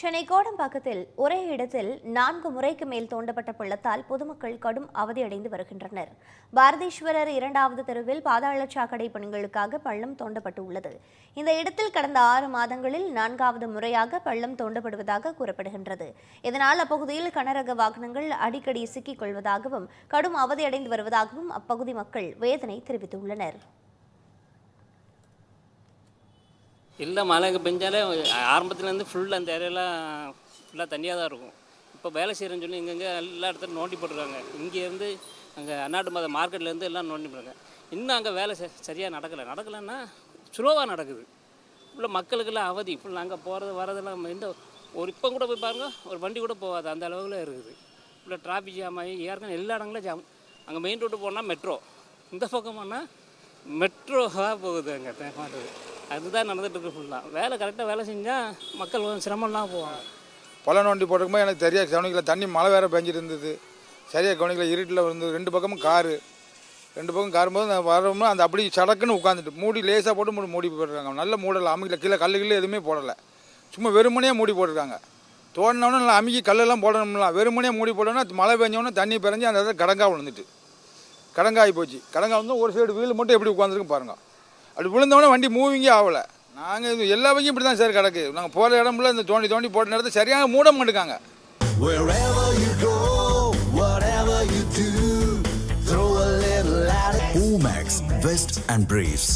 சென்னை கோடம்பாக்கத்தில் ஒரே இடத்தில் நான்கு முறைக்கு மேல் தோண்டப்பட்ட பள்ளத்தால் பொதுமக்கள் கடும் அவதியடைந்து வருகின்றனர். பாரதீஸ்வரர் இரண்டாவது தெருவில் பாதாள சாக்கடை பணிகளுக்காக பள்ளம் தோண்டப்பட்டு உள்ளது இந்த இடத்தில் கடந்த ஆறு மாதங்களில் நான்காவது முறையாக பள்ளம் தோண்டப்படுவதாக கூறப்படுகின்றது. இதனால் அப்பகுதியில் கனரக வாகனங்கள் அடிக்கடி சிக்கிக் கொள்வதாகவும் கடும் அவதியடைந்து வருவதாகவும் அப்பகுதி மக்கள் வேதனை தெரிவித்துள்ளனர். இல்லை மழை பெஞ்சாலே ஆரம்பத்துலேருந்து ஃபுல்லாக அந்த ஏரியாலாம் ஃபுல்லாக தண்ணியாக தான் இருக்கும். இப்போ வேலை செய்கிறேன்னு சொல்லி இங்கங்கே எல்லா இடத்துலையும் நோண்டி போட்டுருக்காங்க. இங்கேருந்து அங்கே அன்னாட்டு மத மார்க்கெட்லேருந்து எல்லாம் நோண்டி போடுறாங்க இன்னும் அங்கே வேலை ச சரியாக நடக்கலை. நடக்கலைன்னா ஸ்லோவாக நடக்குது. ஃபுல்லாக மக்களுக்கெல்லாம் அவதி. ஃபுல்லாக அங்கே போகிறது வரதெல்லாம் எந்த ஒரு இப்போ கூட போய் பாருங்க ஒரு வண்டி கூட போகாது. அந்த அளவில் இருக்குது. ஃபுல்லாக டிராஃபிக் ஜாம் ஆகி ஏற்கனவே எல்லா இடங்களும் ஜாம் அங்கே மெயின் ரோட்டு போனால் மெட்ரோ இந்த பக்கம் போனால் மெட்ரோவாக போகுது அங்கே மாட்டுது. அதுதான் நடந்துட்டு இருக்கு ஃபுல்லாக வேலை கரெக்டாக வேலை செஞ்சால் மக்கள் கொஞ்சம் சிரமம்லாம் போவாங்க. பழம் நோண்டி போட்டிருக்கும்போது எனக்கு சரியாக கவனிக்கல. தண்ணி மழை வேறு பெஞ்சிட்டு இருந்தது. சரியாக கவனிக்கல. இருட்டில் இருந்தது ரெண்டு பக்கமும் காரு. ரெண்டு பக்கம் காரும்போது நான் வரோம்னா அந்த அப்படி சடக்குன்னு உட்காந்துட்டு மூடி லேசாக போட்டு மூடி மூடி போட்டுருக்காங்க. நல்ல மூடலை. அமைக்கல. கீழே கல்லு கில்லு எதுவுமே போடலை. சும்மா வெறுமனையே மூடி போட்டிருக்காங்க. தோண்டினோடனே நல்லா அமுக்கி கல்லெல்லாம் போடணும்லாம். வெறுமனே மூடி போட்டோன்னா மழை பெஞ்சோன்னா தண்ணி பிறஞ்சு அந்த இடத்துல கடங்காக விழுந்துட்டு. கடங்காயி போச்சு. கடங்கா வந்து ஒரு சைடு வீல் மட்டும் எப்படி உட்காந்துருக்கு பாருங்கள் அப்படி விழுந்தோடனே வண்டி மூவிங்கே ஆகலை நாங்கள் இது எல்லா வகையும் இப்படி தான் சார் கிடக்கு நாங்கள் போகிற இடம்ல இந்த தோண்டி தோண்டி போட்ட நேரத்தை சரியாக மூட மாட்டேங்காங்க Wherever you go, whatever you do, throw a little at it. Omax, Vest and Briefs.